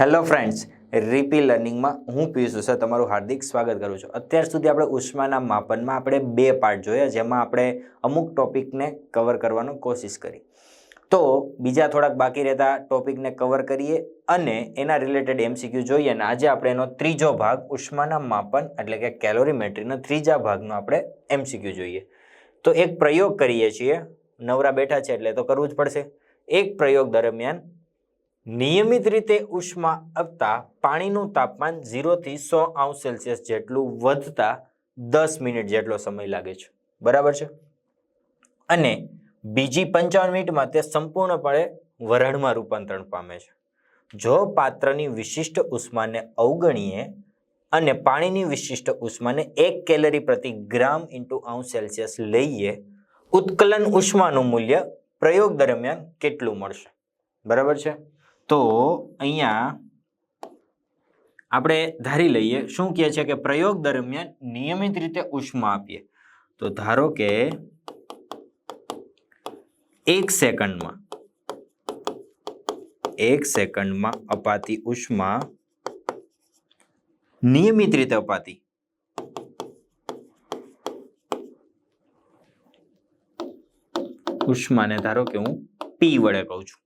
Hello friends, રીપી લર્નિંગમાં હું Piyush sir તમારું હાર્દિક સ્વાગત કરું છું. અત્યાર સુધી આપણે ઉષ્માના માપનમાં આપણે બે પાર્ટ જોયા, જેમાં આપણે અમુક ટોપિકને કવર કરવાનો કોશિશ કરી. તો બીજા થોડાક બાકી રહેતા ટોપિકને કવર કરીએ અને એના રિલેટેડ એમસીક્યુ જોઈએ અને આજે આપણે એનો ત્રીજો ભાગ, ઉષ્માના માપન એટલે કે કેલોરીમેટ્રીનો ત્રીજા ભાગનો આપણે એમસીક્યુ જોઈએ. તો એક પ્રયોગ કરીએ છીએ. નવરા બેઠા છે એટલે તો કરવું જ પડશે. એક પ્રયોગ દરમિયાન નિયમિત રીતે ઉષ્મા આપતા પાણીનું તાપમાન ઝીરોથી સો અંશ સેલ્સિયસ જેટલું વધતા દસ મિનિટ જેટલો સમય લાગે છે. બરાબર છે? અને બીજી પંચાવન મિનિટમાં તે સંપૂર્ણપણે વરાળમાં રૂપાંતરણ પામે છે. જો પાત્રની વિશિષ્ટ ઉષ્માને અવગણીએ અને પાણીની વિશિષ્ટ ઉષ્માને એક કેલરી પ્રતિ ગ્રામ ઇન્ટુ અંશ સેલ્સિયસ લઈએ, ઉત્કલન ઉષ્માનું મૂલ્ય પ્રયોગ દરમિયાન કેટલું મળશે? બરાબર છે? તો અહીંયા આપણે ધારી લઈએ, શું કહે છે કે પ્રયોગ દરમિયાન નિયમિત રીતે ઉષ્મા આપીએ? તો ધારો કે એક સેકન્ડમાં એક સેકન્ડમાં અપાતી ઉષ્મા નિયમિત રીતે અપાતી. ઉષ્માને ધારો કે હું પી વડે કહું છું.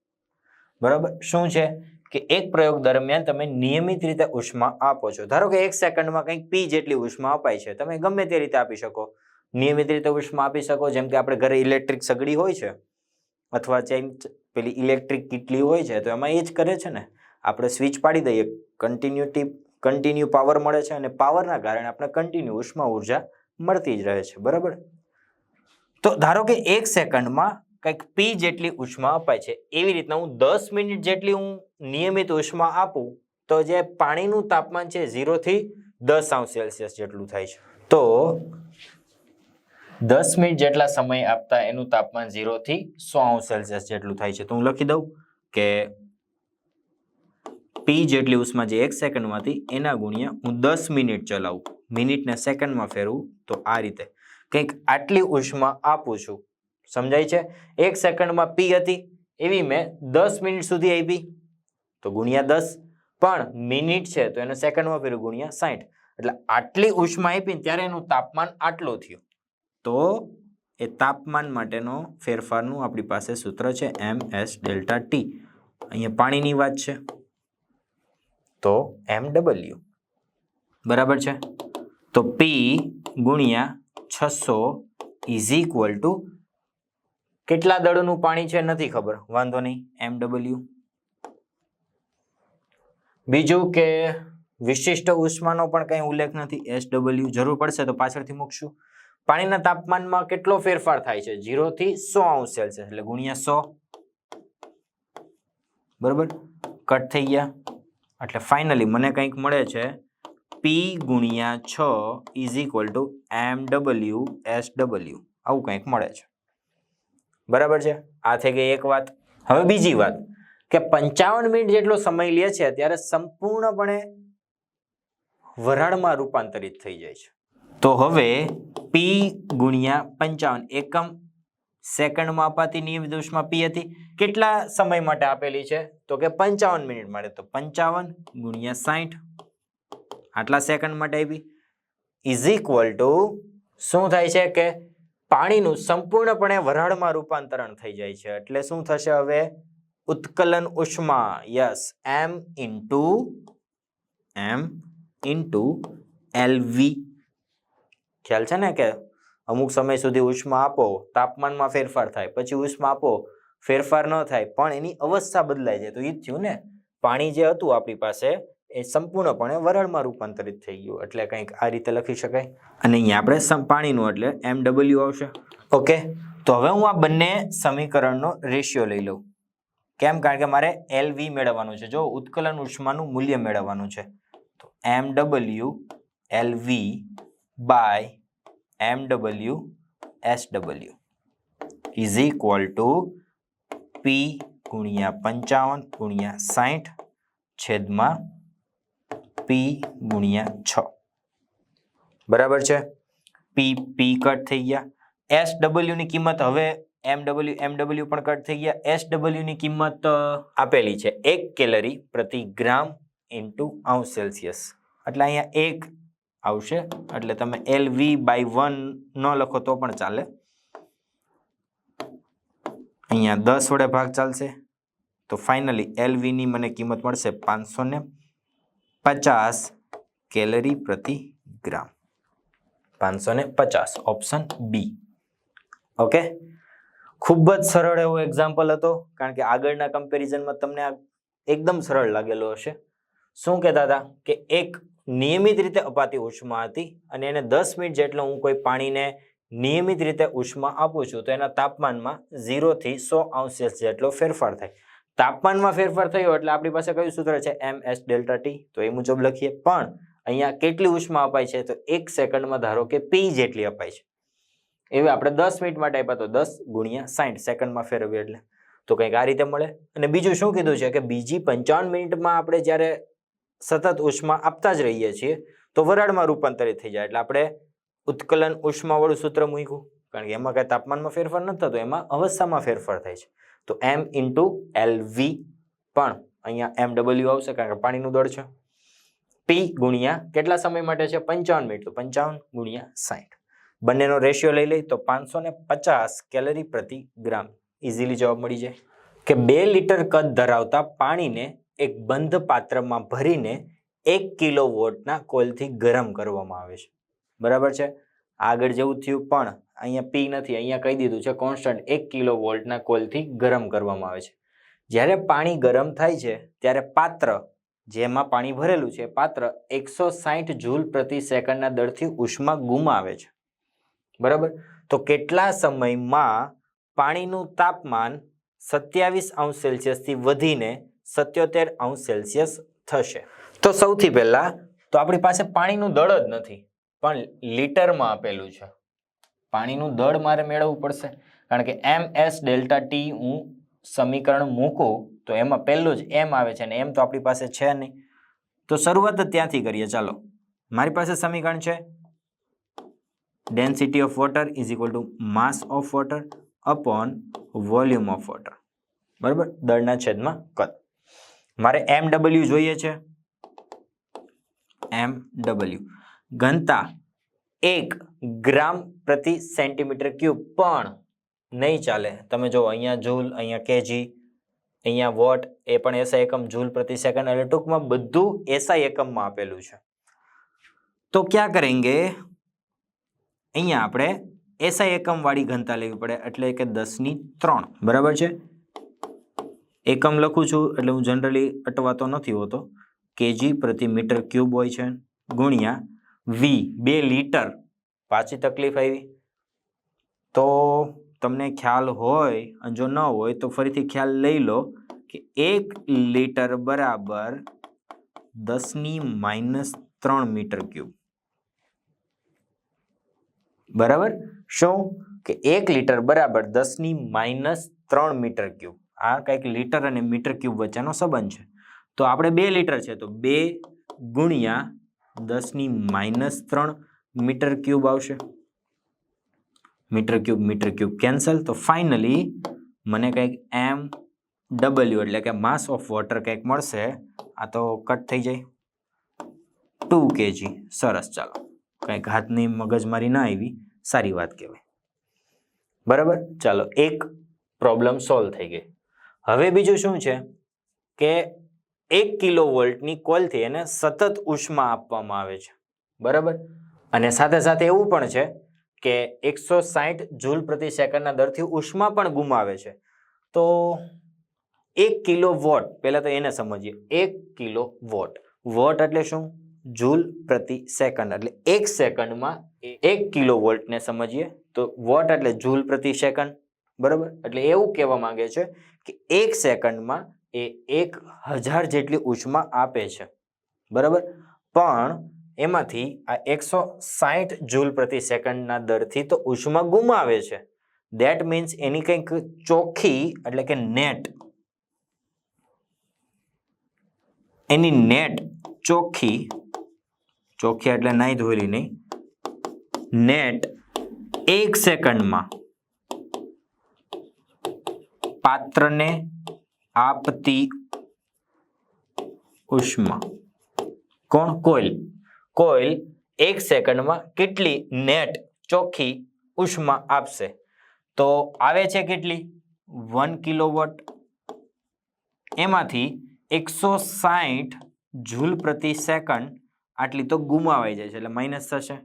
બરાબર? શું છે? કે એક પ્રયોગ દરમિયાન તમે નિયમિત રીતે ઉષ્મા આપો છો. ધારો કે એક સેકન્ડમાં કંઈક પી જેટલી ઉષ્મા અપાય છે. તમે ગમે તે રીતે આપી શકો. નિયમિત રીતે ઉષ્મા આપી શકો, જેમ કે આપણે ઘરે ઇલેક્ટ્રિક સગડી હોય છે, અથવા જેમ પેલી ઇલેક્ટ્રિક કીટલી હોય છે, તો એમાં એ જ કરે છે ને? આપણે સ્વિચ પાડી દઈએ કન્ટિન્યુટી કન્ટિન્યુ પાવર મળે છે અને પાવરના કારણે આપણે કન્ટિન્યુ ઉષ્મા ઊર્જા મળતી જ રહે છે. બરાબર? તો ધારો કે એક સેકન્ડમાં કંઈક પી જેટલી ઉષ્મા અપાય છે. એવી રીતના હું દસ મિનિટ જેટલી હું નિયમિત ઉષ્મા આપું, તો જે પાણીનું તાપમાન છે ઝીરોથી દસ અંશ સેલ્સિયસ જેટલું થાય છે. તો દસ મિનિટ જેટલા સમય આપતા એનું તાપમાન ઝીરોથી સો અંશ સેલ્સિયસ જેટલું થાય છે. તો હું લખી દઉં કે પી જેટલી ઉષ્મા જે એક સેકન્ડમાંથી એના ગુણ્યા હું દસ મિનિટ ચલાવું. મિનિટને સેકન્ડમાં ફેરવું, તો આ રીતે કંઈક આટલી ઉષ્મા આપું છું. સમજાય છે? એક સેકન્ડમાં પી હતી. એવી મેં દસ મિનિટ સુધી આપી. તો ગુણ્યા દસ. પણ મિનિટ છે, તો એને સેકન્ડમાં પેલું ગુણ્યા સાઠ એટલે આટલી ઉષ્મા આપી ત્યારે એનું તાપમાન આટલું થયું. તો એ તાપમાન માટેનો ફેરફારનું આપણી પાસે સૂત્ર છે, એમ એસ ડેલ્ટા ટી. અહીંયા પાણીની વાત છે. તો એમ ડબલ્યુ. બરાબર છે? તો પી ગુણ્યા છસો ઇઝ ઇક્વલ ટુ કેટલા દળનું પાણી છે નથી ખબર. વાંધો નહીં. એમ ડબલ્યુ બીજું કે વિશિષ્ટ ઉષ્માનો પણ કંઈ ઉલ્લેખ નથી. એસ ડબલ્યુ જરૂર પડશે તો પાછળથી મૂકશું. પાણીના તાપમાનમાં કેટલો ફેરફાર થાય છે? ઝીરો થી સો અંશ સેલ્સિયસ, એટલે ગુણ્યા સો. બરોબર? કટ થઈ ગયા. એટલે ફાઇનલી મને કંઈક મળે છે. પી ગુણ્યા છ is equal to M W S W આવું કંઈક મળે છે. બરાબર છે? આ થઈ ગઈ એક વાત. હવે બીજી વાત, કે પંચાવન મિનિટ જેટલો સમય લે છે, ત્યારે સંપૂર્ણપણે વરાળમાં રૂપાંતરિત થઈ જાય છે. તો હવે પી ગુણ્યા પંચાવન, એકમ સેકન્ડમાં અપાતી નિયમિત ઉષ્મા પી હતી. કેટલા સમય માટે આપેલી છે? તો કે પંચાવન મિનિટ માટે. તો પંચાવન ગુણ્યા સાઠ આટલા સેકન્ડ માટે આપી. ઇઝ ઇક્વલ ટુ શું થાય છે? કે પાણીનું સંપૂર્ણપણે વરાળમાં રૂપાંતરણ થઈ જાય છે. એટલે શું થશે હવે? ઉત્કલન ઉષ્મા, yes, M into M into LV. ખ્યાલ છે ને કે અમુક સમય સુધી ઉષ્મા આપો, તાપમાનમાં ફેરફાર થાય, પછી ઉષ્મા આપો, ફેરફાર ન થાય, પણ એની અવસ્થા બદલાય જાય. તો એ જ થયું ને? પાણી જે હતું આપણી પાસે એ સંપૂર્ણપણે વરાળમાં રૂપાંતરિત થઈ ગયું. એટલે કંઈક આ રીતે લખી શકાય. અને અહીંયા આપણે પાણીનું એટલે એમ ડબલ્યુ આવશે. ઓકે તો હવે હું આ બંને સમીકરણનો રેશિયો લઈ લઉં. કેમ? કારણ કે મારે એલ વી મેળવવાનું છે. જો ઉત્કલન ઉષ્માનું મૂલ્ય મેળવવાનું છે, તો M W L V by M W S W is equal to P ગુણ્યા પંચાવન ગુણ્યા સાઠ છેદમાં પી ગુણ્યા છ. બરાબર છે? પી પી કટ થઈ ગયા. એસ ડબલ્યુ ની કિંમત હવે એમ ડબલ્યુ એમ ડબલ્યુ પણ કટ થઈ ગયા. એસ ડબલ્યુ ની કિંમત આપેલી છે એક કેલરી પ્રતિ ગ્રામ ઇન્ટુ આઉન્સ સેલ્સિયસ એટલે અહીંયા એક આવશે. એટલે તમે એલ વી બાય વન ન લખો તો પણ ચાલે. અહીંયા દસ વડે ભાગ ચાલશે. તો ફાઇનલી એલ વીની મને કિંમત મળશે પાંચસો ને પચાસ કેલરી પ્રતિ ગ્રામ. પાંચસો ને પચાસ, ઓપ્શન બી. ઓકે? ખૂબ જ સરળ એવો એક્ઝામ્પલ હતો, કારણ કે આગળના કમ્પેરિઝનમાં તમને આ એકદમ સરળ લાગેલો હશે. શું કહેતા હતા? કે એક નિયમિત રીતે અપાતી ઉષ્મા હતી અને એને દસ મિનિટ જેટલો હું કોઈ પાણીને નિયમિત રીતે ઉષ્મા આપું છું, તો એના તાપમાનમાં ઝીરોથી સો અંશ જેટલો ફેરફાર થાય. તાપમાનમાં ફેરફાર થયો એટલે આપણી પાસે કયું સૂત્ર છે? M S delta T. તો એ મુજબ લખીએ. પણ અહીંયા કેટલી ઉષ્મા અપાય છે? તો એક સેકન્ડમાં ધારો કે પી જેટલી અપાય છે. એવી આપણે દસ મિનિટ માટે આપ્યા તો દસ ગુણ્યા સાઠ સેકન્ડમાં ફેરવીએ એટલે. તો કંઈક આ રીતે મળે. અને બીજું શું કીધું છે? કે બીજી પંચાવન મિનિટમાં આપણે જ્યારે સતત ઉષ્મા આપતા જ રહીએ છીએ, તો વરાળમાં રૂપાંતરિત થઈ જાય. એટલે આપણે ઉત્કલન ઉષ્માવાળું સૂત્ર મૂક્યું. કારણ કે એમાં કાંઈ તાપમાનમાં ફેરફાર નથી થતો. એમાં અવસ્થામાં ફેરફાર થાય છે. તો એમ ઇન્ટુ એલ વી પણ અહીંયા એમ ડબલ્યુ આવશે કારણ કે પાણીનું દળ છે. પી ગુણ્યા કેટલા સમય માટે છે? પંચાવન મિનિટ તો પંચાવન ગુણ્યા સાઠ બંનેનો રેશિયો લઈ લઈ તો પાંચસો ને પચાસ કેલરી પ્રતિ ગ્રામ. ઇઝીલી જવાબ મળી જાય. કે બે લીટર કદ ધરાવતા પાણીને એક બંધ પાત્રમાં ભરીને એક કિલો વોટના કોલથી ગરમ કરવામાં આવે છે. બરાબર છે? આગળ જેવું થયું પણ અહીંયા પી નથી, અહીંયા કહી દીધું છે કોન્સ્ટન્ટ એક કિલો વોલ્ટના કોલથી ગરમ કરવામાં આવે છે. જ્યારે પાણી ગરમ થાય છે, ત્યારે પાત્ર જેમાં પાણી ભરેલું છે, પાત્ર એકસો સાહીઠ જૂલ પ્રતિ સેકન્ડના દરથી ઉષ્મા ગુમાવે છે. બરાબર? તો કેટલા સમયમાં પાણીનું તાપમાન સત્યાવીસ અંશ સેલ્સિયસથી વધીને સત્યોતેર અંશ સેલ્સિયસ થશે? તો સૌથી પહેલાં તો આપણી પાસે પાણીનું દળ જ નથી, પણ લીટરમાં આપેલું છે. પાણીનું દળ મારે મેળવવું પડશે. કારણ કે એમ એસ ડેલ્ટા ટી હું સમીકરણ મૂકું તો એમાં પહેલું જ એમ આવે છે ને એમ તો આપણી પાસે છે નહીં. તો શરૂઆત જ ત્યાંથી કરીએ, ચાલો. મારી પાસે સમીકરણ છે. Density of water is equal to mass of water upon volume of water બરાબર? દળના છેદમાં કદ. મારે એમ ડબલ્યુ જોઈએ છે. M W. ઘનતા એક ગ્રામ પ્રતિ સેન્ટીમીટર ક્યુબ પણ નહીં ચાલે. તમે જો અહીંયા જૂલ, અહીંયા કેજી અહીંયા વોટ, એ પણ એસઆઈ એકમ જૂલ પ્રતિ સેકન્ડ. એટલે ટૂંકમાં બધું એસઆઈ એકમમાં આપેલું છે. તો ક્યાં કરેંગે? અહીંયા આપણે એસઆઈ એકમ વાળી ઘનતા લેવી પડે. એટલે કે દસની ત્રણ. બરાબર છે? એકમ લખું છું, એટલે હું જનરલી અટવાતો નથી હોતો. કેજી પ્રતિ મીટર ક્યુબ હોય છે ગુણ્યા વી બે લીટર પાછી તકલીફ આવી? તો તમને ખ્યાલ હોય, અને જો ન હોય, તો ફરીથી ખ્યાલ લઈ લો કે એક લીટર બરાબર દસની માઇનસ ત્રણ મીટર ક્યુબ. બરાબર? શું? કે એક લીટર બરાબર દસની માઇનસ ત્રણ મીટર ક્યુબ. આ કંઈક લીટર અને મીટર ક્યુબ વચ્ચેનો સંબંધ છે. તો આપણે બે લીટર છે, તો બે ગુણ્યા દસની માઇનસ ત્રણ મીટર ક્યુબ આવશે. Metre cube metre cube cancel. તો ફાઇનલી મને કંઈક એમ ડબલ્યુ એટલે કે માસ ઓફ વોટર કંઈક મળશે. આ તો કટ થઈ જાય. Two KG. સરસ, ચાલો. કંઈક હાથની મગજમારી ના આવી. સારી વાત કહેવાય. બરાબર? ચાલો, એક પ્રોબ્લેમ સોલ્વ થઈ ગઈ. હવે બીજું શું છે? કે એક કિલો વોલ્ટની કોલથી એને સતત ઉષ્મા આપવામાં આવે છે. બરાબર? અને સાથે સાથે એવું પણ છે કે એકસો સાહીઠ જૂલ પ્રતિ સેકન્ડના દરથી ઉષ્મા પણ ગુમાવે છે. તો એક કિલો વોટ, પહેલાં તો એને સમજીએ, એક કિલો વોટ. વોટ એટલે શું? જૂલ પ્રતિ સેકન્ડ. એટલે એક સેકન્ડમાં એક કિલો વોલ્ટને સમજીએ, તો વોટ એટલે જૂલ પ્રતિ સેકન્ડ. બરાબર? એટલે એવું કહેવા માંગે છે કે એક સેકન્ડમાં એ એક હજાર જેટલી ઉષ્મા આપે છે. બરાબર? પણ એમાંથી આ એકસો સાહીઠ જૂલ પ્રતિ સેકન્ડના દરથી તો ઉષ્મા ગુમાવે છે. દેટ મીન્સ એની કંઈક ચોખ્ખી એટલે કે નેટ એની નેટ ચોખ્ખી ચોખ્ખી એટલે નહીં ધોયેલી નહીં નેટ એક સેકન્ડમાં પાત્રને આપતી ઉષ્મા. કોણ? કોઇલ કોઇલ એક સેકન્ડમાં કેટલી નેટ ચોખ્ખી ઉષ્મા આપશે? તો આવે છે કેટલી? One kilowatt. એમાંથી એકસો સાહીઠ જૂલ પ્રતિ સેકન્ડ આટલી તો ગુમાવાઈ જાય છે, એટલે માઇનસ થશે.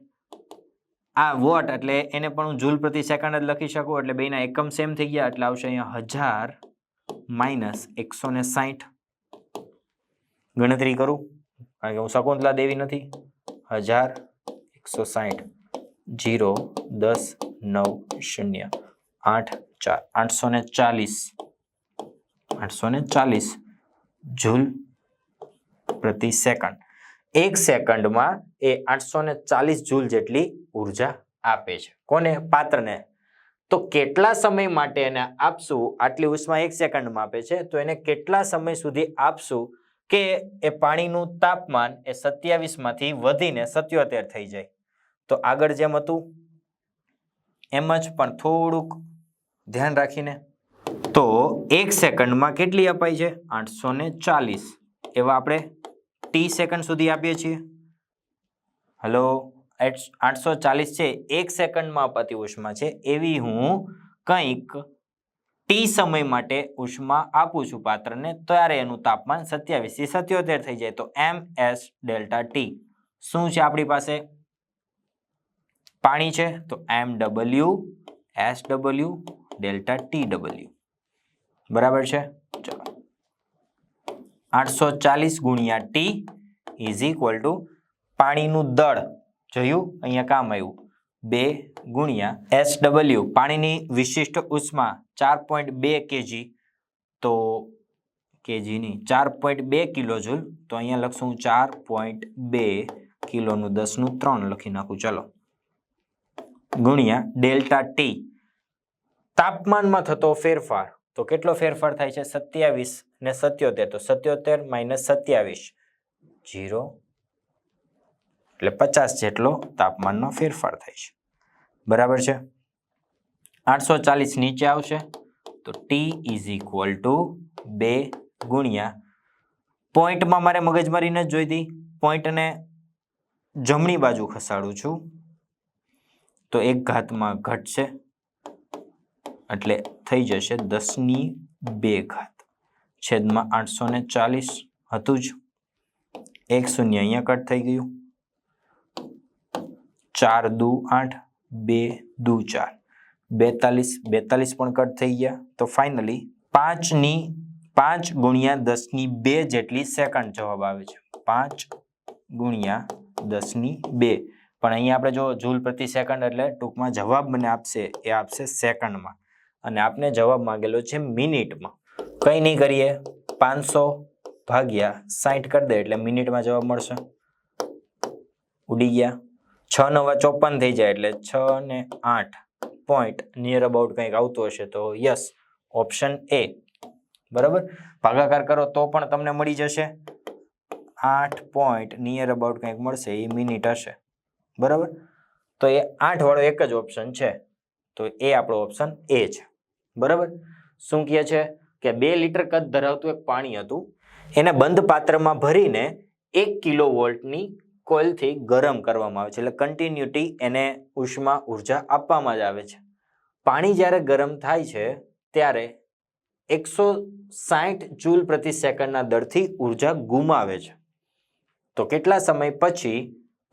આ વોટ, એટલે એને પણ હું જૂલ પ્રતિ સેકન્ડ જ લખી શકું, એટલે બેના એકમ સેમ થઈ ગયા, એટલે આવશે અહીંયા હજાર માઇનસ એકસો ને સાઠ ગણતરી કરું? કારણ કે હું શકુંતલા દેવી નથી. હજાર એકસો સાઠ જીરો, દસ, નવ, શૂન્ય, આઠ, ચાર, આઠસો ને ચાલીસ. આઠસો ને ચાલીસ જૂલ પ્રતિ સેકન્ડ. એક સેકન્ડમાં એ આઠસો ને ચાલીસ જૂલ જેટલી ઊર્જા આપે છે. કોને? પાત્રને. તો કેટલા સમય માટે એને આપશું? આટલી ઉષ્મા એક સેકન્ડમાં આપે છે. તો એને કેટલા સમય સુધી આપશું? કે એ પાણીનું તાપમાન એ સત્યાવીસમાંથી વધીને સત્યોતેર થઈ જાય. તો આગળ જેમ હતું, એમ જ પણ થોડુંક ધ્યાન રાખીને. તો એક સેકન્ડમાં કેટલી અપાય છે? આઠસો ને ચાલીસ. એવા આપણે ટી સેકન્ડ સુધી આપીએ છીએ. હલો, આઠસો ચાલીસ છે. એક સેકન્ડમાં અપાતી ઉષ્મા છે. એવી હું કંઈક ટી સમય માટે ઉષ્મા આપું છું પાત્રને, ત્યારે એનું તાપમાન સત્યાવીસથી સત્યોતેર થઈ જાય. તો એમ એસ ડેલ્ટા ટી. શું છે આપણી પાસે? પાણી છે, તો M W S W delta T W. બરાબર છે? ચલો. આઠસો ચાલીસ ગુણ્યા ટી ઇઝ ઇક્વલ ટુ પાણીનું દળ. જોયું? અહીંયા કામ આવ્યું. બે ગુણ્યા એસ ડબલ્યુ પાણીની વિશિષ્ટ ઉષ્મા ચાર પોઈન્ટ બે કેજી. તો કેજીની ચાર પોઈન્ટ બે કિલો જૂલ તો અહીંયા લખશું ચાર પોઈન્ટ બે કિલોનું દસનું ત્રણ લખી નાખું. ચલો. ગુણ્યા ડેલ્ટા ટી. તાપમાનમાં થતો ફેરફાર. તો કેટલો ફેરફાર થાય છે? સત્યાવીસ ને સત્યોતેર. તો સત્યોતેર માઇનસ સત્યાવીસ. જીરો એટલે પચાસ જેટલો તાપમાનનો ફેરફાર થાય છે. બરાબર છે? આઠસો ચાલીસ નીચે આવશે તો ટી ઇઝ ઇક્વલ ટુ બે ગુણ્યા પોઈન્ટમાં મારે મગજમારી ન જોઈતી પોઈન્ટને જમણી બાજુ ખસાડું છું તો એક ઘાતમાં ઘટશે એટલે થઈ જશે દસની બે ઘાત. છેદમાં આઠસો ચાલીસ હતું જ. એક શૂન્ય અહીંયા કટ થઈ ગયું. ચાર દુ આઠ, બે દુ ચાર. બેતાલીસ બેતાલીસ પણ કટ થઈ ગયા. તો ફાઇનલી પાંચની, પાંચ ગુણ્યા દસની બે જેટલી સેકન્ડ જવાબ આવે છે. પાંચ ગુણ્યા દસની બે. પણ અહીંયા આપણે જો જૂલ પ્રતિ સેકન્ડ એટલે ટૂંકમાં જવાબ મને આપશે, એ આપશે સેકન્ડમાં અને આપને જવાબ માંગેલો છે મિનિટમાં. કંઈ નહીં કરીએ. પાંચસો ભાગ્યા સાઠ કરી દે એટલે મિનિટમાં જવાબ મળશે. ઉડી ગયા. છ નવા ચોપન થઈ જાય એટલે છ ને આઠ પોઈન્ટ નિયર અબાઉટ કંઈક આવતું હશે તો યસ ઓપ્શન એ બરાબર? ભાગાકાર કરો તો પણ તમને મળી જશે. આઠ પોઈન્ટ નિયર અબાઉટ કંઈક મળશે, એ મિનિટ હશે. બરાબર? તો એ આઠ વાળો એક જ ઓપ્શન છે. તો એ આપણો ઓપ્શન એ છે. બરાબર? શું કહે છે? કે બે લીટર કદ ધરાવતું એક પાણી હતું. એને બંધ પાત્રમાં ભરીને એક કિલો વોલ્ટની કોઇલથી ગરમ કરવામાં આવે છે એટલે કન્ટિન્યુટી એને ઉષ્મા ઊર્જા આપવામાં જ આવે છે. પાણી જ્યારે ગરમ થાય છે, ત્યારે એકસો સાઠ જૂલ પ્રતિ સેકન્ડના દરથી ઊર્જા ગુમાવે છે. તો કેટલા સમય પછી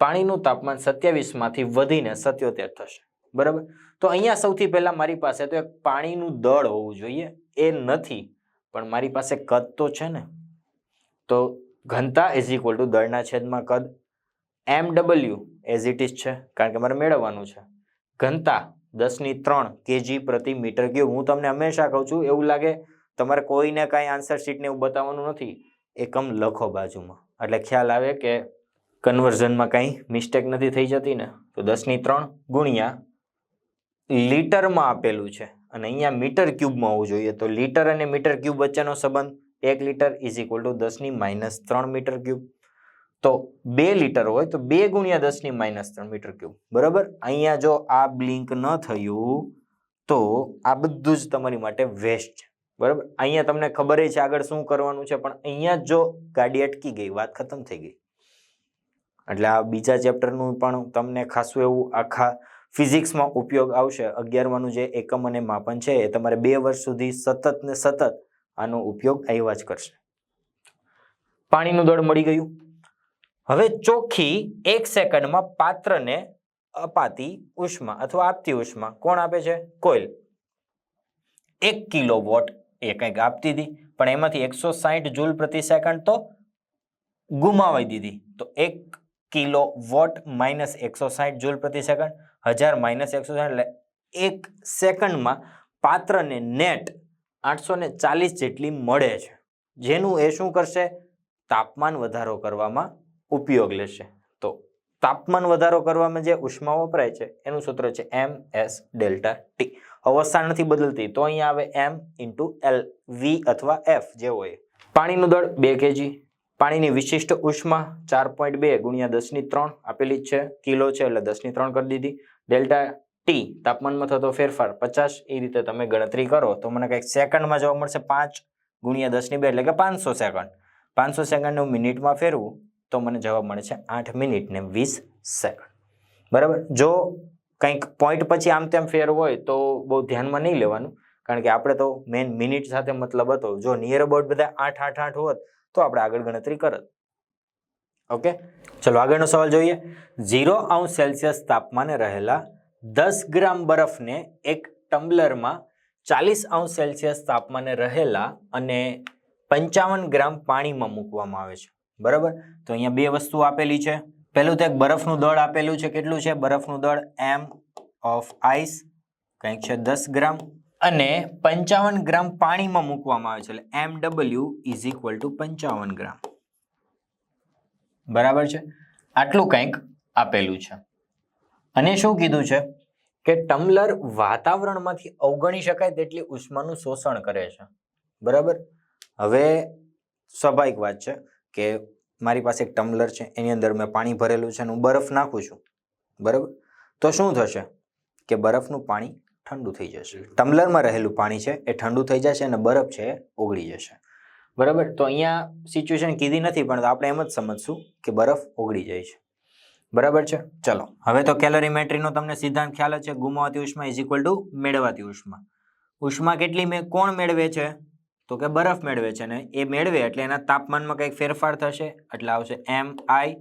પાણીનું તાપમાન સત્યાવીસમાંથી વધીને સત્યોતેર થશે? બરાબર? તો અહીંયા સૌથી પહેલા મારી પાસે તો એક પાણીનું દળ હોવું જોઈએ. એ નથી, પણ મારી પાસે કદ તો છે ને? તો ઘનતા ઇઝ ઇક્વલ ટુ દળના છેદમાં કદ M W as it is છે, કારણ કે મારે મેળવવાનું છે. ઘનતા દસની ત્રણ કેજી પ્રતિ મીટર ક્યુબ હું તમને હંમેશા કહું છું, એવું લાગે તમારે કોઈને કાંઈ આન્સર શીટને એવું બતાવવાનું નથી. એકમ લખો બાજુમાં. એટલે ખ્યાલ આવે કે કન્વર્ઝનમાં કાંઈ મિસ્ટેક નથી થઈ જતી ને? તો દસની ત્રણ ગુણ્યા લીટરમાં આપેલું છે. અને અહીંયા મીટર ક્યુબમાં હોવું જોઈએ. તો લીટર અને મીટર ક્યુબ વચ્ચેનો સંબંધ એક લીટર ઇઝ ઇક્વલ ટુ દસની માઇનસ ત્રણ મીટર ક્યુબ તો બે લીટર હોય તો બે ગુણ્યા દસની માઇનસ ત્રણ મીટર ક્યુબ. બરાબર? અહીંયા જો આ બ્લિંક ન થયું, તો આ બધું જ તમારી માટે વેસ્ટ છે. બરાબર? અહીંયા તમને ખબર છે આગળ શું કરવાનું છે, પણ અહીંયા જો ગાડી અટકી ગઈ, વાત ખતમ થઈ ગઈ. એટલે આ બીજા ચેપ્ટરનું પણ તમને ખાસું એવું આખા ફિઝિક્સમાં ઉપયોગ આવશે. અગિયારમાંનું જે એકમ અને માપન છે, એ તમારે બે વર્ષ સુધી સતત ને સતત આનો ઉપયોગ આવ્યા જ કરશે. પાણીનું દળ મળી ગયું. હવે ચોખ્ખી એક સેકન્ડમાં પાત્રને અપાતી ઉષ્મા અથવા આપતી ઉષ્મા કોણ આપે છે? કોઈલ એક કિલો વોટ એ કંઈક આપતી હતી, પણ એમાંથી એકસો સાહીઠ જૂલ પ્રતિ સેકન્ડ તો ગુમાવી દીધી. તો એક કિલો વોટ માઇનસ એકસો સાહીઠ જૂલ પ્રતિ સેકન્ડ, હજાર માઇનસ એકસો સાહીઠ એટલે એક સેકન્ડમાં પાત્રને નેટ આઠસો ચાલીસ જેટલી મળે છે. જેનું એ શું કરશે? તાપમાન વધારો કરવામાં ઉપયોગ લેશે. તો તાપમાન વધારો કરવામાં જે ઉષ્મા વપરાય છે, એનું સૂત્ર છે એમ એસ ડેલ્ટા ટી અવસ્થા નથી બદલતી, તો અહીંયા આવે એમ ઇન્ટુ એલ વી અથવા એફ જે હોય. પાણીનું દળ બે કેજી પાણીની વિશિષ્ટ ઉષ્મા ચાર પોઈન્ટ બે ગુણ્યા દસની ત્રણ આપેલી છે, કિલો છે એટલે દસની ત્રણ કરી દીધી. ડેલ્ટા ટી તાપમાનમાં થતો ફેરફાર પચાસ, એ રીતે તમે ગણતરી કરો, તો મને કંઈક સેકન્ડમાં જોવા મળશે પાંચ ગુણ્યા દસની બે એટલે કે પાંચસો સેકન્ડ. પાંચસો સેકન્ડનું મિનિટમાં ફેરવું તો મને જવાબ મળે છે આઠ મિનિટ ને વીસ સેકન્ડ. બરાબર? જો કંઈક પોઈન્ટ પછી આમ તેમ ફેર હોય તો બહુ ધ્યાનમાં નહીં લેવાનું, કારણ કે આપણે તો મેઇન મિનિટ સાથે મતલબ હતો. જો નિયર અબાઉટ બધા આઠ આઠ આઠ હોત તો આપણે આગળ ગણતરી કરત. ઓકે? ચલો આગળનો સવાલ જોઈએ. ઝીરો અંશ સેલ્સિયસ તાપમાને રહેલા દસ ગ્રામ બરફને એક ટમ્બલરમાં ચાલીસ અંશ સેલ્સિયસ તાપમાને રહેલા અને પંચાવન ગ્રામ પાણીમાં મૂકવામાં આવે છે. બરાબર? તો અહીંયા બે વસ્તુ આપેલી છે. પહેલું તો એક બરફનું દળ આપેલું છે. કેટલું છે? બરફનું દળ એમ ઓફ આઈસ કંઈક છે દસ ગ્રામ. અને પંચાવન ગ્રામ પાણીમાં મૂકવામાં આવે છે. એટલે M W is equal to પંચાવન ગ્રામ. બરાબર છે? આટલું કંઈક આપેલું છે. અને શું કીધું છે? કે ટમ્બલર વાતાવરણમાંથી અવગણી શકાય તેટલી ઉષ્માનું શોષણ કરે છે. બરાબર? હવે સ્વાભાવિક વાત છે. કે મારી પાસે એક ટમ્બલર છે એની અંદર મેં પાણી ભરેલું છે અને હું બરફ નાખું છું. બરાબર? તો શું થશે? કે બરફનું પાણી ઠંડુ થઈ જશે. ટમ્બલરમાં રહેલું પાણી છે એ ઠંડુ થઈ જશે અને બરફ છે એ ઓગળી જશે. બરાબર? તો અહીંયા સિચ્યુએશન કીધી નથી પણ આપણે એમ જ સમજશું કે બરફ ઓગળી જાય છે. બરાબર છે? ચલો હવે તો કેલરીમેટ્રીનો તમને સિદ્ધાંત ખ્યાલ જ છે. ગુમાવાતી ઉષ્મા ઇઝ ઇક્વલ ટુ મેળવાતી ઉષ્મા. ઉષ્મા કેટલી મેં કોણ મેળવે છે? તો કે બરફ મેળવે છે ને એ મેળવે એટલે એના તાપમાનમાં કંઈક ફેરફાર થશે. એટલે આવશે M I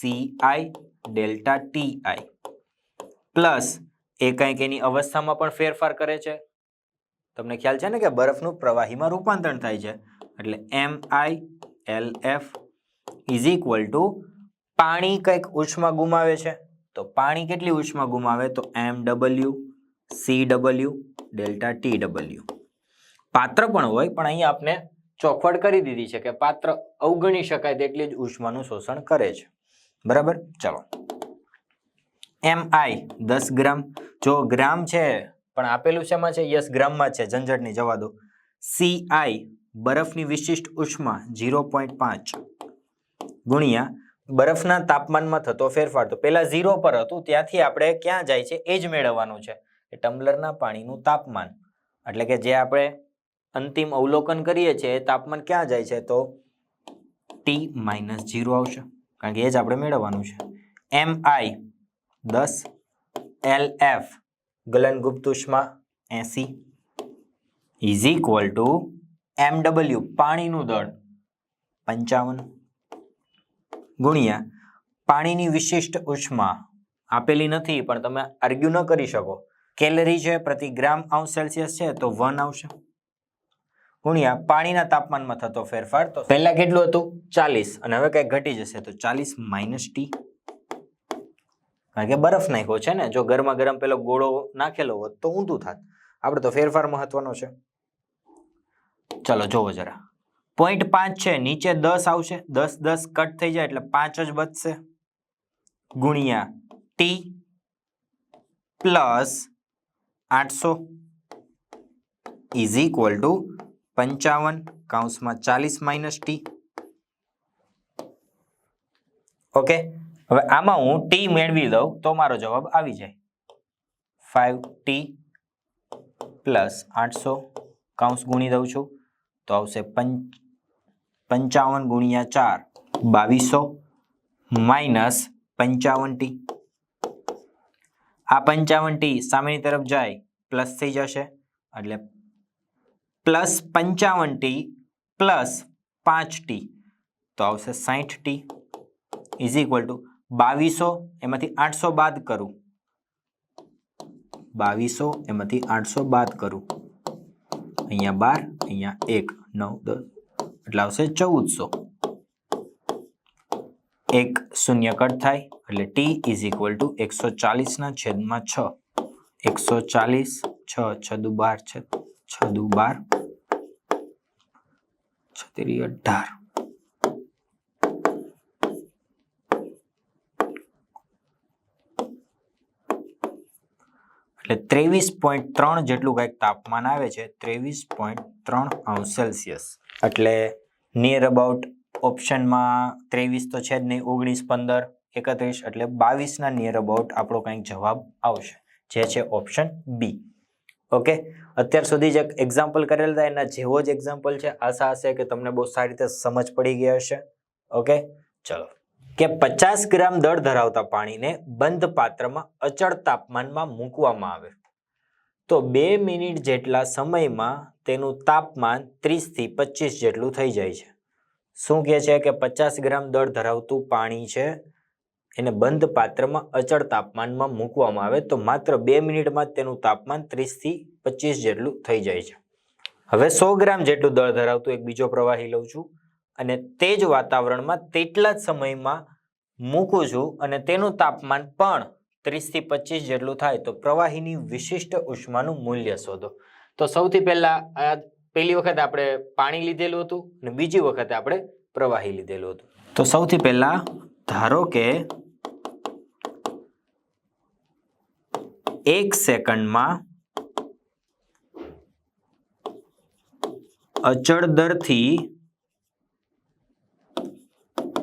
C I delta T I. Plus એ કંઈક એની અવસ્થામાં પણ ફેરફાર કરે છે. તમને ખ્યાલ છે ને કે બરફનું પ્રવાહીમાં રૂપાંતરણ થાય છે. એટલે M I L F is equal to પાણી કંઈક ઉષ્મા ગુમાવે છે. તો પાણી કેટલી ઉષ્મા ગુમાવે? તો M W C W delta T W. પાત્ર પણ હોય, પણ અહીં આપણે ચોખવટ કરી દીધી છે કે પાત્ર અવગણી શકાય તેટલી જ ઉષ્માનું શોષણ કરે છે. બરાબર? ચલો. એમ આઈ દસ ગ્રામ. જો ગ્રામ છે, પણ આપેલું શેમાં છે? યસ, ગ્રામમાં છે. ઝંઝટની જવા દો સી આઈ બરફની વિશિષ્ટ ઉષ્મા, ઝીરો પોઈન્ટ પાંચ ગુણ્યા બરફના તાપમાનમાં થતો ફેરફાર. તો પહેલાં ઝીરો પર હતું, ત્યાંથી આપણે ક્યાં જાય છે? એ જ મેળવવાનું છે. ટમ્બલરના પાણીનું તાપમાન. એટલે કે જે આપણે અંતિમ અવલોકન કરીએ છીએ, તાપમાન ક્યાં જાય છે તો ટી માઇનસ ઝીરો આવશે. કારણ કે એ જ આપણે મેળવવાનું છે. એમ આઈ દસ એલ એફ ગલનગુપ્ત ઉષ્મા AC is equal to M W પાણીનું દળ પંચાવન ગુણ્યા પાણીની વિશિષ્ટ ઉષ્મા આપેલી નથી, પણ તમે આર્ગ્યુ ન કરી શકો. કેલરી છે પ્રતિ ગ્રામ અંશ સેલ્સિયસ છે તો વન આવશે. ગુણ્યા પાણીના તાપમાનમાં થતો ફેરફાર તો પહેલા કેટલું હતું? ચાલીસ. અને હવે કંઈક ઘટી જશે તો ચાલીસ માઇનસ ટી કારણ કે બરફ નાખ્યો છે ને, જો ગરમા ગરમ પેલો ગોળો નાખેલો હોત તો ઊંધું થાત. આપણે તો ફેરફાર મહત્વનો છે. ચલો જોવો જરા. પોઈન્ટ પાંચ છે, નીચે દસ આવશે. દસ દસ કટ થઈ જાય એટલે પાંચ જ બચશે. ગુણ્યા ટી પ્લસ આઠસો ઇઝ ઇક્વલ ટુ પંચાવન કાઉન્સમાં ચાલીસ માઇનસ ટી. ઓકે? હવે આમાં હું ટી મેળવી દઉં તો મારો જવાબ આવી જાય. ફાઈવ ટી પ્લસ આઠસો કાઉન્સ ગુણી દઉં છું તો આવશે પંચ પંચાવન ગુણ્યા ચાર, બાવીસો માઇનસ પંચાવન ટી. આ પંચાવન ટી સામેની તરફ જાય, પ્લસ થઈ જશે, એટલે પ્લસ પંચાવન ટી પ્લસ પાંચ ટી. તો આવશે સાઠ ટી. ઇઝ ઇક્વલ ટુ બાવીસો, એમાંથી આઠસો બાદ કરું. બાવીસો, એમાંથી આઠસો બાદ કરું. અહીંયા બાર, અહીંયા એક, નવ, દસ, એટલે આવશે ચૌદસો. એક શૂન્ય કટ થાય, એટલે ટી ઇઝ ઇક્વલ ટુ એકસો ચાલીસના છેદમાં છ. એકસો ચાલીસ, છ, છદુ બાર, છ, છદુ બાર. છત્રી અઢાર એટલે ત્રેવીસ પોઈન્ટ ત્રણ જેટલું કંઈક તાપમાન આવે છે, ત્રેવીસ પોઈન્ટ ત્રણ અંશ સેલ્સિયસ. એટલે નિયર અબાઉટ ઓપ્શનમાં ત્રેવીસ તો છે જ નહીં, ઓગણીસ પંદર, એકત્રીસ, એટલે બાવીસના નિયર અબાઉટ આપણો કંઈક જવાબ આવશે, જે છે ઓપ્શન બી ઓકે? અત્યાર સુધી જે એક્ઝામ્પલ કરેલ હતા. એના જેવો જ એક્ઝામ્પલ છે. આશા હશે કે તમને બહુ સારી રીતે સમજ પડી ગઈ હશે. ઓકે? ચલો. કે પચાસ ગ્રામ દળ ધરાવતા પાણીને બંધ પાત્રમાં અચળ તાપમાનમાં મૂકવામાં આવે. તો બે મિનિટ જેટલા સમયમાં તેનું તાપમાન ત્રીસથી પચીસ જેટલું થઈ જાય છે. શું કહે છે કે પચાસ ગ્રામ દળ ધરાવતું પાણી છે? એને બંધ પાત્રમાં અચળ તાપમાનમાં મૂકવામાં આવે તો માત્ર બે મિનિટમાં તેનું તાપમાન ત્રીસથી પચીસ જેટલું થઈ જાય છે. હવે સો ગ્રામ જેટલું દળ ધરાવતું એક બીજો પ્રવાહી લઉં છું અને તે જ વાતાવરણમાં તેટલા જ સમયમાં મૂકું છું અને તેનું તાપમાન પણ ત્રીસથી પચીસ જેટલું થાય તો પ્રવાહીની વિશિષ્ટ ઉષ્માનું મૂલ્ય શોધો. તો સૌથી પહેલા પહેલી વખત આપણે પાણી લીધેલું હતું અને બીજી વખતે આપણે પ્રવાહી લીધેલું હતું. તો સૌથી પહેલા ધારો કે એક સેકન્ડમાં અચળ દરથી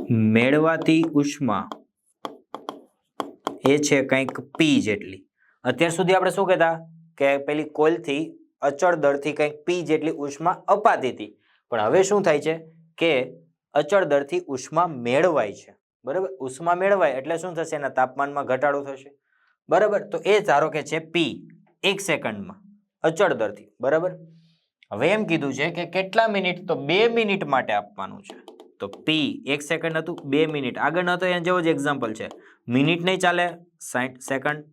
મેળવાતી ઉષ્મા એ છે કંઈક પી જેટલી. અત્યાર સુધી આપણે શું કહેતા? કે પેલી કોઇલથી અચળ દરથી કંઈક પી જેટલી ઉષ્મા અપાતી હતી. પણ હવે શું થાય છે? કે અચળ દરથી ઉષ્મા મેળવાય છે. બરાબર? ઉષ્મા મેળવાય એટલે શું થશે? એના તાપમાનમાં ઘટાડો થશે. બરાબર? તો એ ધારો કે છે પી એક સેકન્ડમાં. અચળ દરથી, બરાબર? હવે એમ કીધું છે કે કેટલા મિનિટ? તો બે મિનિટ માટે આપવાનું છે. તો પી એક સેકન્ડ હતું, બે મિનિટ. આગળ નતો એના જેવો જ એક્ઝામ્પલ છે. મિનિટ નહીં ચાલે સાઠ સેકન્ડ.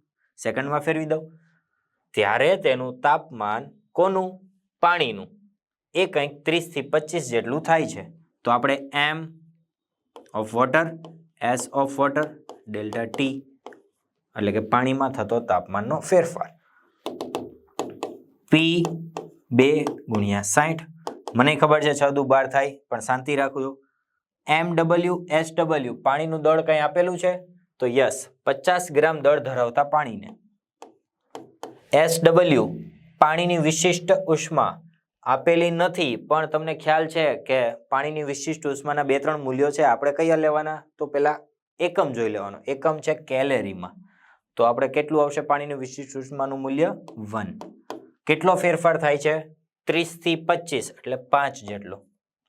સેકન્ડમાં ફેરવી દઉં. ત્યારે તેનું તાપમાન કોનું? પાણીનું. એ કંઈક ત્રીસથી પચીસ જેટલું થાય છે. તો આપણે M of water S of water delta T એટલે કે પાણીમાં થતો તાપમાનનો ફેરફાર. પી બે ગુણ્યા સાઠ મને ખબર છે છ દુ બાર થાય, પણ શાંતિ રાખજો. એમ ડબલ્યુ એસ ડબલ્યુ પાણીનું દળ કંઈ આપેલું છે? તો યસ, પચાસ ગ્રામ દળ ધરાવતા પાણીને. એસ ડબલ્યુ પાણીની વિશિષ્ટ ઉષ્મા. આપેલી નથી, પણ તમને ખ્યાલ છે કે પાણીની વિશિષ્ટ ઉષ્માના બે ત્રણ મૂલ્યો છે. આપણે કયા લેવાના? તો પેલા એકમ જોઈ લેવાનો. એકમ છે કેલેરીમાં. તો આપણે કેટલું આવશે પાણીનું વિશિષ્ટ ઉષ્માનું મૂલ્ય? વન. કેટલો ફેરફાર થાય છે? ત્રીસથી પચીસ, એટલે પાંચ જેટલો.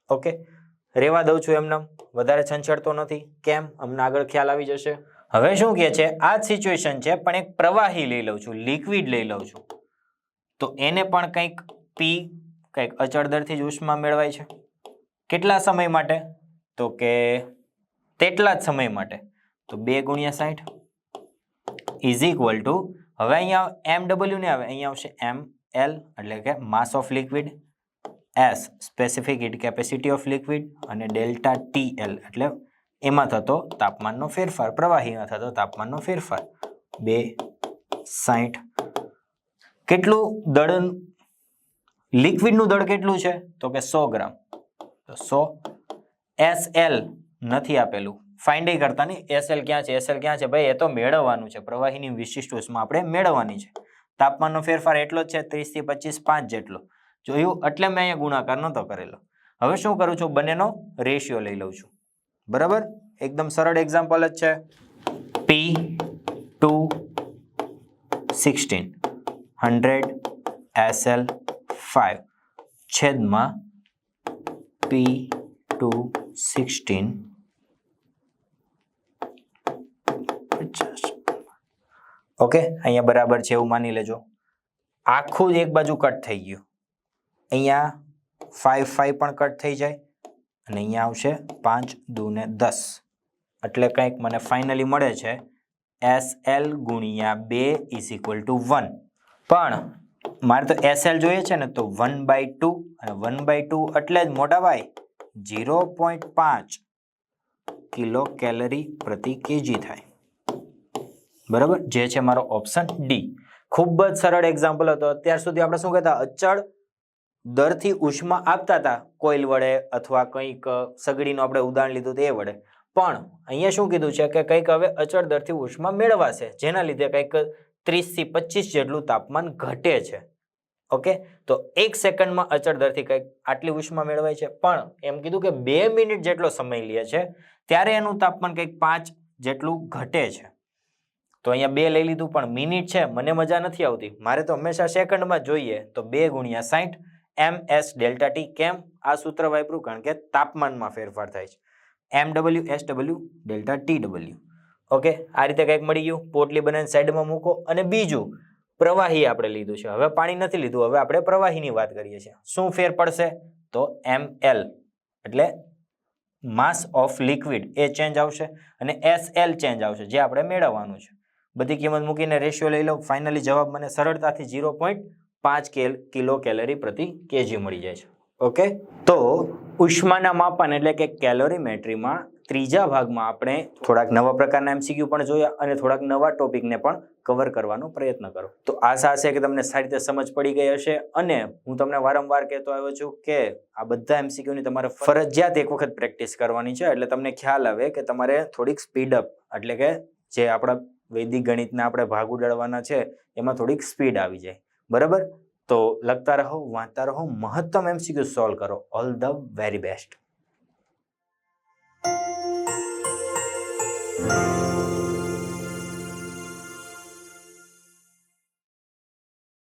ઓકે? રેવા દઉં છું એમને. વધારે છંછડતો નથી. કેમ? અમને આગળ ખ્યાલ આવી જશે. હવે શું કહે છે? આ સિચ્યુએશન છે, પણ એક પ્રવાહી લઈ લઉં છું લિક્વિડ લઈ લઉં છું. તો એને પણ કંઈક પી કંઈક અચળ દરથી જ ઉષ્મા મેળવાય છે. કેટલા સમય માટે? તો કે, તેટલા જ સમય માટે. તો બે ગુણ્યા સાઠ. ઇઝ ઇક્વલ ટુ હવે અહીંયા એમ ડબલ્યુ ને આવે, અહીંયા આવશે એમ એલ એટલે કે mass of liquid S specific heat capacity of liquid અને ડેલ્ટા ટી એલ એટલે એમાં થતો તાપમાનનો ફેરફાર, પ્રવાહીમાં થતો તાપમાનનો ફેરફાર. બે સાઠ કેટલું દળ લિક્વિડનું દળ કેટલું છે? તો કે સો ગ્રામ. તો સો એસ એલ નથી આપેલું. ફાઇન્ડ કરતા નહીં. એસએલ ક્યાં છે? એસએલ ક્યાં છે? ભાઈ, એ તો મેળવવાનું છે. પ્રવાહીની વિશિષ્ટ ઉષ્મા આપણે મેળવવાની છે. તાપમાનનો ફેરફાર એટલો જ છે, ત્રીસથી પચીસ પાંચ જેટલો. જોયું? એટલે મેં અહીંયા ગુણાકાર નહોતો કરેલો. હવે શું કરું છું? બંનેનો રેશિયો લઈ લઉં છું. બરાબર? એકદમ સરળ એક્ઝામ્પલ જ છે. P two sixteen. Hundred SL five છેદમાં પી ટુ સિક્સટીન ઓકે? અહીંયા બરાબર છે એવું માની લેજો. આખું જ એક બાજુ કટ થઈ ગયું. અહીંયા ફાઈવ ફાઈવ પણ કટ થઈ જાય. અને અહીંયા આવશે પાંચ દૂને દસ. એટલે કંઈક મને ફાઇનલી મળે છે એસ એલ ગુણ્યા બે ઇઝ ઇક્વલ ટુ વન પણ મારે તો એસ એલ જોઈએ છે ને તો વન બાય ટુ અને વન બાય ટુ એટલે જ મોટા ભાઈ ઝીરો પોઈન્ટ પાંચ કિલો કેલરી પ્રતિ કેજી થાય. બરાબર? જે છે મારો ઓપ્શન ડી ખૂબ જ સરળ એક્ઝામ્પલ હતો. અત્યાર સુધી આપણે શું કહેતા? અચળ દરથી ઉષ્મા આપતા હતા. કોઈલ વડે અથવા કંઈક સગડીનું આપણે ઉદાહરણ લીધું તો વડે. પણ અહીંયા શું કીધું છે કે કંઈક હવે અચળ દરથી ઉષ્મા મેળવાશે, જેના લીધે કંઈક ત્રીસથી પચીસ જેટલું તાપમાન ઘટે છે. ઓકે? તો એક સેકન્ડમાં અચળ દરથી કંઈક આટલી ઉષ્મા મેળવાય છે. પણ એમ કીધું કે બે મિનિટ જેટલો સમય લે છે, ત્યારે એનું તાપમાન કંઈક પાંચ જેટલું ઘટે છે. તો અહીંયા બે લઈ લીધું, પણ મિનિટ છે, મને મજા નથી આવતી. મારે તો હંમેશા સેકન્ડમાં જોઈએ. તો બે ગુણ્યા સાઠ એમ એસ ડેલ્ટા ટી કેમ? આ સૂત્ર વાપરું કારણ કે તાપમાનમાં ફેરફાર થાય છે. M W S W delta T W okay, આ રીતે કંઈક મળી ગયું. પોટલી બનાવીને સાઈડમાં મૂકો. અને બીજું, પ્રવાહી આપણે લીધું છે. હવે પાણી નથી લીધું. હવે આપણે પ્રવાહીની વાત કરીએ છીએ. શું ફેર પડશે? તો એમ એલ એટલે માસ ઓફ લિક્વિડ. એ ચેન્જ આવશે અને એસ એલ ચેન્જ આવશે, જે આપણે મેળવવાનું છે. બધી કિંમત મૂકીને રેશિયો લઈ લો. ફાઇનલી જવાબ મને સરળતાથી ઝીરો પોઈન્ટ પાંચ કેલ, કિલો કેલરી પ્રતિ કેજી મળી જાય છે. ઓકે તો ઉષ્માના માપન એટલે કે કેલોરીમેટ્રીમાં ત્રીજા ભાગમાં આપણે થોડાક નવા પ્રકારના એમસીક્યુ પણ જોયા અને થોડાક નવા ટોપિકને પણ કવર કરવાનો પ્રયત્ન કરો. તો આશા છે કે તમને સારી રીતે સમજ પડી ગઈ હશે અને હું તમને વારંવાર કહેતો આવ્યો છું કે આ બધા એમસીક્યુની તમારે ફરજિયાત એક વખત પ્રેક્ટિસ કરવાની છે. એટલે તમને ખ્યાલ આવે કે તમારે થોડીક સ્પીડ અપ એટલે કે જે આપણા વૈદિક ગણિતના આપણે ભાગ ઉડાડવાના છે, એમાં થોડીક સ્પીડ આવી જાય. બરાબર? તો લખતા રહો, વાંચતા રહો, મહત્તમ એમસીક્યુ સોલ્વ કરો. All the very best